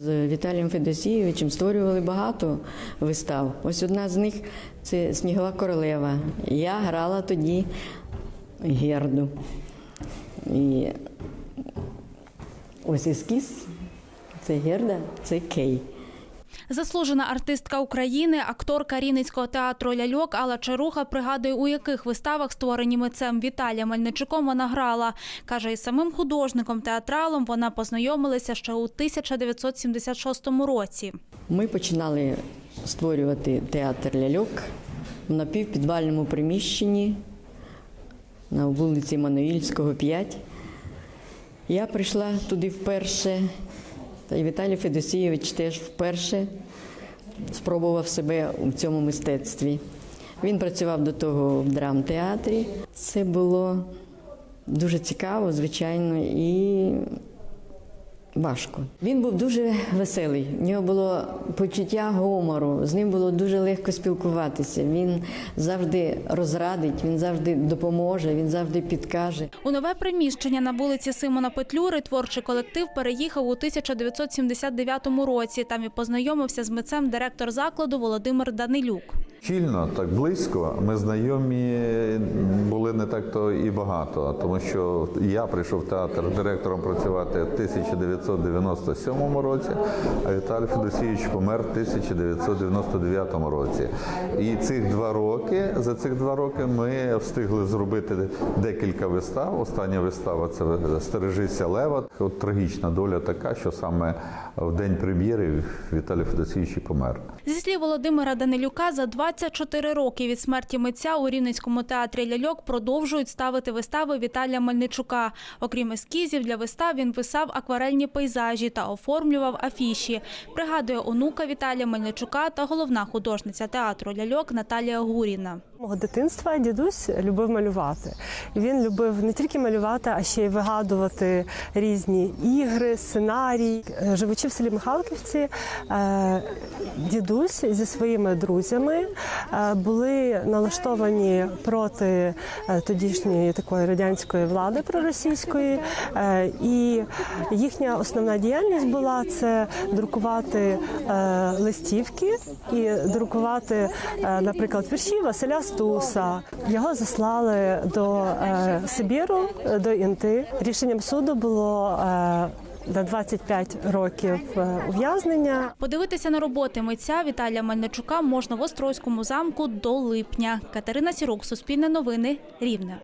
З Віталієм Федосійовичем створювали багато вистав. Ось одна з них це Снігова королева. Я грала тоді Герду. І ось ескіз це Герда, це Кей. Заслужена артистка України, акторка Рівненського театру ляльок Алла Чаруха пригадує, у яких виставах, створені митцем Віталієм Мельничуком, вона грала. Каже, із самим художником-театралом вона познайомилася ще у 1976 році. Ми починали створювати театр ляльок в напівпідвальному приміщенні на вулиці Мануїльського, 5. Я прийшла туди вперше, та й Віталій Федосійович теж вперше спробував себе у цьому мистецтві. Він працював до того в драмтеатрі. Це було дуже цікаво, звичайно, і важко. Він був дуже веселий. В нього було почуття гумору. З ним було дуже легко спілкуватися. Він завжди розрадить, він завжди допоможе, він завжди підкаже. У нове приміщення на вулиці Симона Петлюри творчий колектив переїхав у 1979 році. Там і познайомився з митцем директор закладу Володимир Данилюк. Щільно, так близько. Ми знайомі були не так то і багато, тому що я прийшов в театр директором працювати в 1997 році, а Віталій Федосійович помер в 1999 році. І цих два роки, за цих два роки ми встигли зробити декілька вистав. Остання вистава це Стережися Лева. От трагічна доля така, що саме в день прем'єри Віталій Федосійович помер. Зі слів Володимира Данилюка, за 24 роки від смерті митця у Рівненському театрі ляльок продовжують ставити вистави Віталія Мельничука. Окрім ескізів для вистав, він писав акварельні пейзажі та оформлював афіші. Пригадує онука Віталія Мельничука та головна художниця театру ляльок Наталія Гуріна. Мого дитинства дідусь любив малювати. Він любив не тільки малювати, а ще й вигадувати різні ігри, сценарії. Живучи в селі Михайлківці, е, дідусь зі своїми друзями е, були налаштовані проти е, тодішньої такої радянської влади проросійської. І їхня основна діяльність була це друкувати листівки і друкувати, наприклад, вірші Василя Стуса. Його заслали до е, Сибіру, е, до Інти. Рішенням суду було. е, на 25 років е, ув'язнення Подивитися на роботи митця Віталія Мельничука можна в Острозькому замку до липня. Катерина Сірук, Суспільне новини, Рівне.